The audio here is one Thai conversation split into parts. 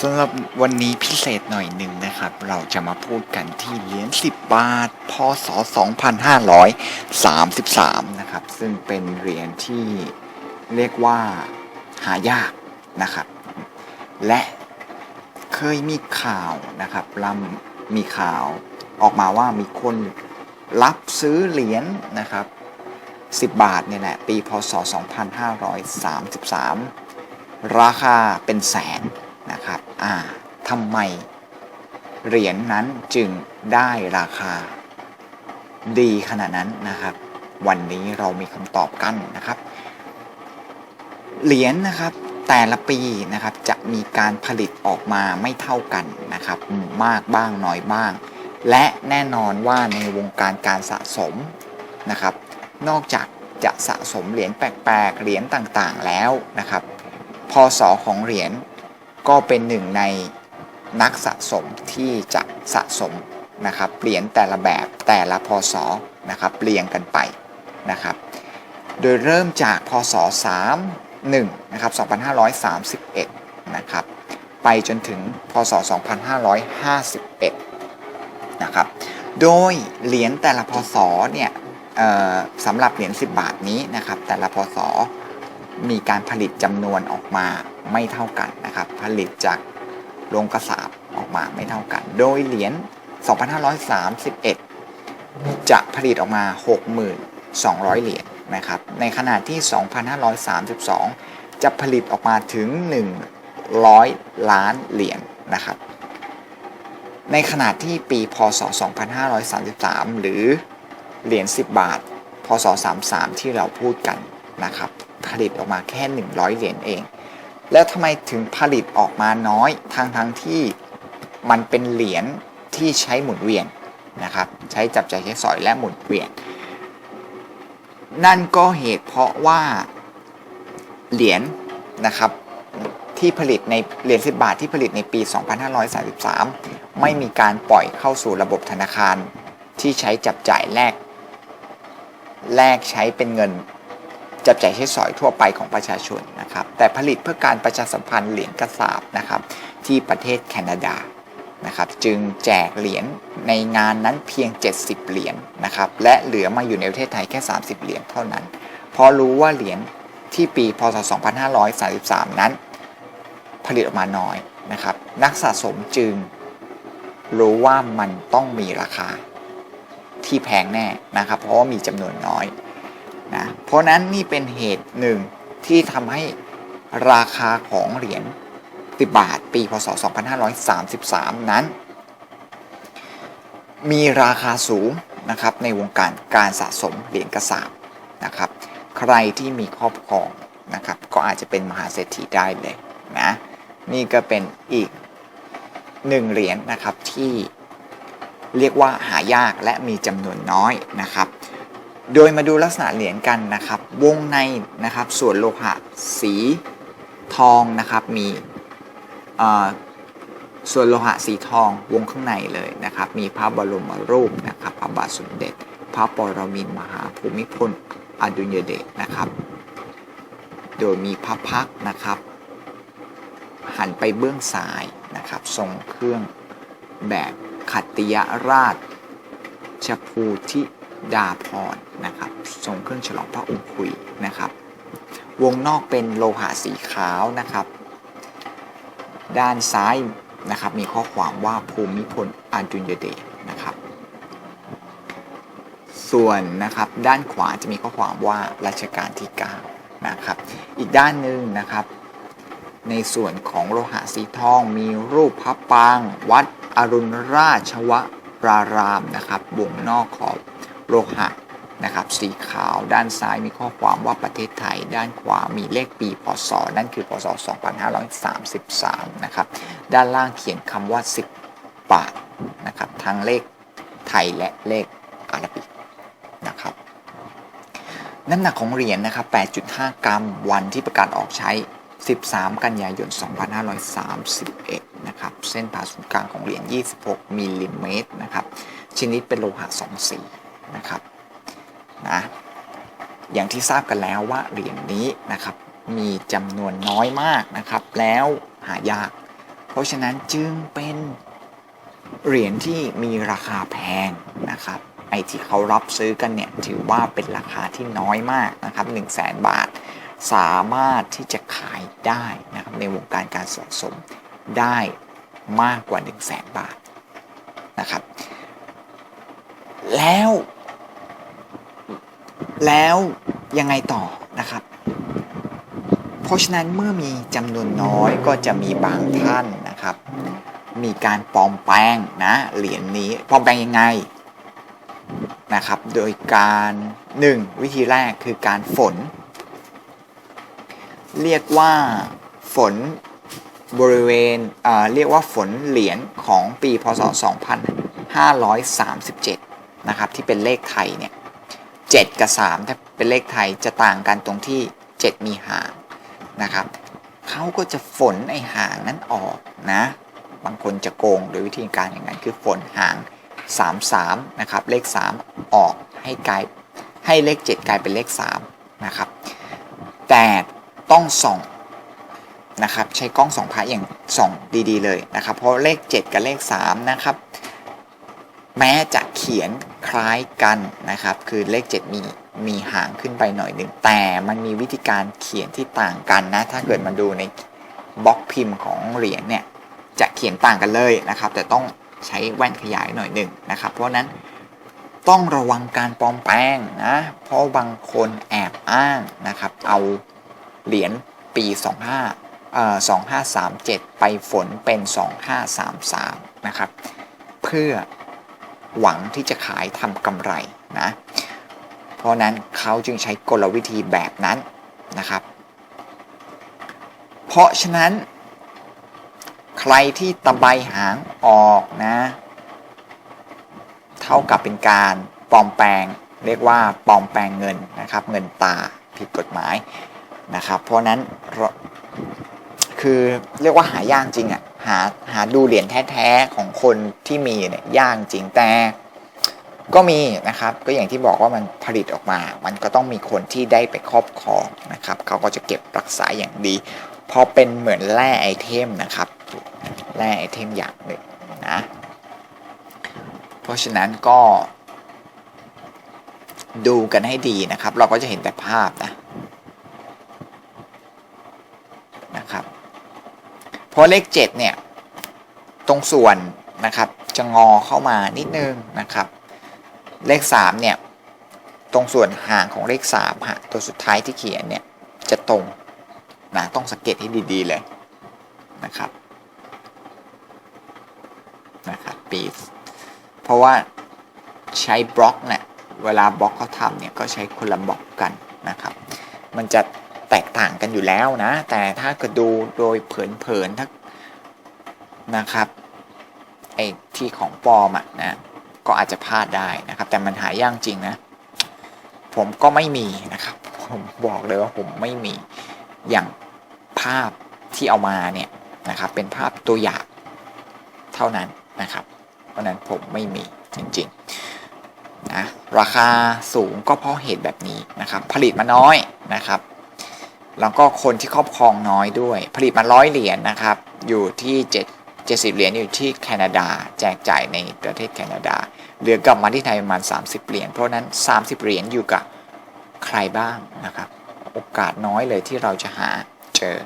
สำหรับวันนี้พิเศษหน่อยหนึ่งนะครับ เราจะมาพูดกันที่เหรียญ10 บาท พศ 2533 นะครับ ซึ่งเป็นเหรียญที่เรียกว่าหายากนะครับ และเคยมีข่าวนะครับลำมีข่าวออกมาว่ามีคนรับซื้อเหรียญนะครับ 10 บาทเนี่ยแหละปีพศ 2533 ราคาเป็นแสน นะครับอ่าทำไมเหรียญนนั้นจึงได้ราคาดีขนาดนั้นนะครับ วันนี้เรามีคำตอบกันนะครับ เหรียญนะครับแต่ละปีนะครับจะมีการผลิตออกมาไม่เท่ากันนะครับ มากบ้างน้อยบ้าง และแน่นอนว่าในวงการการสะสมนะครับ นอกจากจะสะสมเหรียญแปลกๆเหรียญต่างๆแล้วนะครับพศของเหรียญ ก็เป็นหนึ่งในนักสะสมที่จะสะสมนะครับเหรียญแต่ละแบบแต่ละพศนะครับเรียงกันไปนะครับ โดยเริ่มจากพศ 31นะครับ2531นะครับไปจนถึงพศ 2551นะครับโดยเหรียญแต่ละพศเนี่ยสำหรับเหรียญ10 บาทนี้นะครับแต่ละพศ มีการผลิตจำนวนออกมาไม่เท่ากันนะครับ ผลิตจากโรงกระสาบออกมาไม่เท่ากัน โดยเหรียญ 2531 จะผลิตออกมา 6,200เหรียญนะครับ ในขณะที่ 2532 จะผลิตออกมาถึง 100 ล้านเหรียญนะครับ ในขณะที่ปีพศ 2533 หรือเหรียญ 10 บาท พศ 33 ที่เราพูดกันนะครับ ผลิตออกมาแค่ 100 เหรียญเอง แล้วทำไมถึงผลิตออกมาน้อยทั้งทั้งที่มันเป็นเหรียญที่ใช้หมุนเวียนนะครับใช้จับจ่ายใช้สอยและหมุนเวียน นั่นก็เหตุเพราะว่าเหรียญนะครับที่ผลิตในเหรียญ10 บาทที่ผลิตในปี 2533 ไม่มีการปล่อยเข้าสู่ระบบธนาคารที่ใช้จับจ่ายแลกแลกใช้เป็นเงิน จับจ่ายใช้สอยทั่วไปของประชาชนนะครับ แต่ผลิตเพื่อการประชาสัมพันธ์เหรียญกระสาบนะครับ ที่ประเทศแคนาดานะครับ จึงแจกเหรียญในงานนั้นเพียง 70 เหรียญนนะครับ และเหลือมาอยู่ในประเทศไทยแค่ 30 เหรียญเท่านั้นเพราะรู้ว่าเหรียญที่ปีพศ 2533 นั้น ผลิตออกมาน้อยนะครับ นักสะสมจึงรู้ว่ามันต้องมีราคาที่แพงแน่นะครับ เพราะว่ามีจำนวนน้อย นะเพราะนั้นนี่เป็นเหตุหนึ่งที่ทำให้ราคาของเหรียญติบาท ปี พศ 2533 นั้น มีราคาสูงนะครับในวงการการสะสมเหรียญกระสาบนะครับ ใครที่มีครอบครองนะครับ ก็อาจจะเป็นมหาเศรษฐีได้เลยนะนี่ก็เป็นอีกหนึ่งเหรียญนะครับที่เรียกว่าหายากและมีจำนวนน้อยนะครับ โดยมาดูลักษณะเหรียญกันนะครับ วงในนะครับ ส่วนโลหะสีทองนะครับ มีส่วนโลหะสีทองวงข้างในเลยนะครับ มีพระบรมรูปนะครับ พระบาทสมเด็จ พระปรมินมหาภูมิพลอดุลยเดชนะครับ โดยมีพระพักนะครับ หันไปเบื้องซ้ายนะครับ ทรงเครื่องแบบขัตติยราชชภูทิ ดาพรนะครับทรงเครื่องฉลองพระองค์คุยนะครับ วงนอกเป็นโลหะสีขาวนะครับ ด้านซ้ายนะครับมีข้อความว่าภูมิพลอดุลยเดชนะครับ ส่วนนะครับด้านขวาจะมีข้อความว่ารัชกาลที่9นะครับอีกด้านหนึ่งนะครับในส่วนของโลหะสีทองมีรูปพระปาง วัดอรุณราชวรารามนะครับวงนอกขอบ โลหะนะครับสีขาวด้านซ้ายมีข้อความว่าประเทศไทย ด้านขวามีเลขปีพศ นั่นคือพศ 2533 นะครับ ด้านล่างเขียนคำว่า 10บาทนะครับทั้งเลขไทยและเลขอาราบิกนะครับน้ำหนักของเหรียญนะครับ 8.5 กรัมวันที่ประกาศออกใช้ 13 กันยายน 2531 นะครับ เส้นผ่าศูนย์กลางของเหรียญ 26 มิลลิเมตรนะครับ ชนิดเป็นโลหะ 2 สี นะครับนะอย่างที่ทราบกันแล้วว่าเหรียญนี้นะครับมีจำนวนน้อยมากนะครับ แล้วหายาก เพราะฉะนั้นจึงเป็นเหรียญที่มีราคาแพงนะครับไอที่เขารับซื้อกันเนี่ยถือว่าเป็นราคาที่น้อยมากนะครับ1 0 0 0 0แบาท สามารถที่จะขายได้นะครับในวงการการสะสมได้มากกว่า 1 0 0 0 0แบาทนะครับ แล้ว แล้วยังไงต่อนะครับ เพราะฉะนั้นเมื่อมีจำนวนน้อยก็จะมีบางท่านนะครับ มีการปลอมแปลงนะเหรียญนนี้ปลอมแปลงยังไงนะครับ โดยการ 1. วิธีแรกคือการฝน เรียกว่าฝนบริเวณเอ่อเรียกว่าฝนเหรียญของปีพศ 2537 นะครับ ที่เป็นเลขไทยเนี่ย 7 กับ 3 ถ้าเป็นเลขไทยจะต่างกันตรงที่ 7 มีหางนะครับเขาก็จะฝนไอหางนั้นออกนะ บางคนจะโกงโดยวิธีการอย่างนั้นคือฝนหาง 33นะครับเลข 3 ออกให้กลายให้เลข 7 กลายเป็นเลข3นะครับแต่ต้องส่องนะครับใช้กล้องส่องพระอย่างส่องดีๆเลยนะครับเพราะเลข 7 กับเลข3นะครับแม้จะเขียน คล้ายกันนะครับ คือเลข 7 มีมีหางขึ้นไปหน่อยหนึ่งแต่มันมีวิธีการเขียนที่ต่างกันนะ ถ้าเกิดมาดูในบล็อกพิมพ์ของเหรียญเนี่ยจะเขียนต่างกันเลยนะครับ แต่ต้องใช้แว่นขยายหน่อยหนึ่งนะครับ เพราะนั้นต้องระวังการปลอมแปลงนะ เพราะบางคนแอบอ้างนะครับ เอาเหรียญปี 25เอ่อ2537 ไปฝนเป็น 2533 นะครับ เพื่อ หวังที่จะขายทำกำไรนะ เพราะนั้นเขาจึงใช้กลวิธีแบบนั้นนะครับ เพราะฉะนั้น ใครที่ตะไบหางออกนะ เท่ากับเป็นการปลอมแปลง เรียกว่าปลอมแปลงเงินนะครับ เงินตาผิดกฎหมายนะครับ เพราะนั้นคือเรียกว่าหายากจริงอะ่ะ หาหาดูเหรียญแท้ๆของคนที่มีเนี่ยยากจริงแต่ก็มีนะครับก็อย่างที่บอกว่ามันผลิตออกมา มันก็ต้องมีคนที่ได้ไปครอบครองนะครับเขาก็จะเก็บรักษาอย่างดี พอเป็นเหมือนแร่ไอเทมนะครับแร่ไอเทมอย่างหนึ่งนะเพราะฉะนั้นก็ดูกันให้ดีนะครับ เราก็จะเห็นแต่ภาพนะ นะครับ เพราะเลข 7 เนี่ย ตรงส่วนนะครับ จะงอเข้ามานิดนึงนะครับ เลข 3 เนี่ย ตรงส่วนห่างของเลข3ฮะตัวสุดท้ายที่เขียนเนี่ย จะตรงนะต้องสังเกตให้ดีๆเลยนะครับนะครับปีเพราะว่าใช้บล็อกเนี่ยเวลาบล็อกเขาทำเนี่ยก็ใช้คนละบล็อกกันนะครับ มันจะ แตกต่างกันอยู่แล้วนะ แต่ถ้าเกิดดูโดยเผินๆถ้านะครับไอ้ที่ของปลอมอะนะก็อาจจะพลาดได้นะครับ แต่มันหายากจริงนะ ผมก็ไม่มีนะครับ ผมบอกเลยว่าผมไม่มีอย่างภาพที่เอามาเนี่ยนะครับ เป็นภาพตัวอย่างเท่านั้นนะครับเพราะนั้นผมไม่มีจริงๆนะราคาสูงก็เพราะเหตุแบบนี้นะครับ ผลิตมาน้อยนะครับ แล้วก็คนที่ครอบครองน้อยด้วย ผลิตมาร้อยเหรียญนะครับ อยู่ที่7 70เหรียญอยู่ที่แคนาดา แจกจ่ายในประเทศแคนาดา เหลือกลับมาที่ไทยประมาณ 30 เหรียญ เพราะนั้น 30 เหรียญอยู่กับใครบ้างนะครับ โอกาสน้อยเลยที่เราจะหาเจอ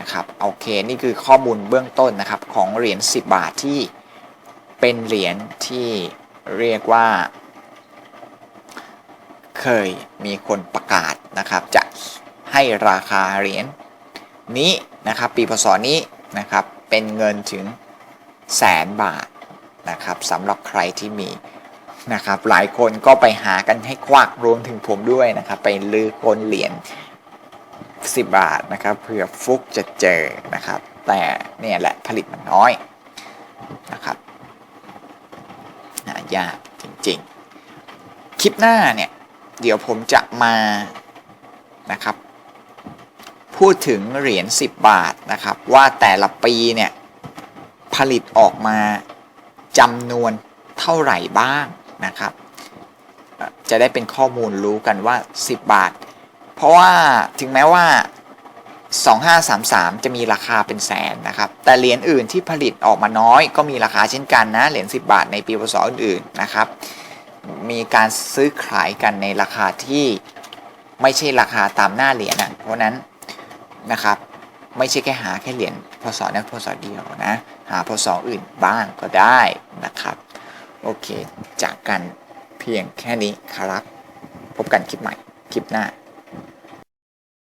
นะครับโอเคนี่คือข้อมูลเบื้องต้นนะครับของเหรียญ10 บาทที่เป็นเหรียญที่เรียกว่า เคยมีคนประกาศนะครับ จะ ให้ราคาเหรียญนี้นะครับปีพศนี้นะครับเป็นเงินถึงแสนบาทนะครับสำหรับใครที่มีนะครับหลายคนก็ไปหากันให้ควักรวมถึงผมด้วยนะครับไปลือคนเหรียญ10 บาทนะครับเผื่อฟุกจะเจอนะครับ แต่เนี่ยแหละผลิตมันน้อยนะครับหายากจริงๆ คลิปหน้าเนี่ย เดี๋ยวผมจะมานะครับ พูดถึงเหรียญ10 บาทนะครับ ว่าแต่ละปีเนี่ยผลิตออกมาจำนวนเท่าไหร่บ้างนะครับ จะได้เป็นข้อมูลรู้กันว่า 10 บาท เพราะว่าถึงแม้ว่า 2533 จะมีราคาเป็นแสนนะครับ แต่เหรียญอื่นที่ผลิตออกมาน้อยก็มีราคาเช่นกันนะ เหรียญ10 บาทในปีพศอื่นๆนะครับ มีการซื้อขายกันในราคาที่ไม่ใช่ราคาตามหน้าเหรียญนะเพราะนั้น นะครับ ไม่ใช่แค่หาแค่เหรียญพศนั้นพศเดียวนะ หาพศอื่นบ้างก็ได้นะครับ โอเค จากกันเพียงแค่นี้ครับ พบกันคลิปใหม่ คลิปหน้า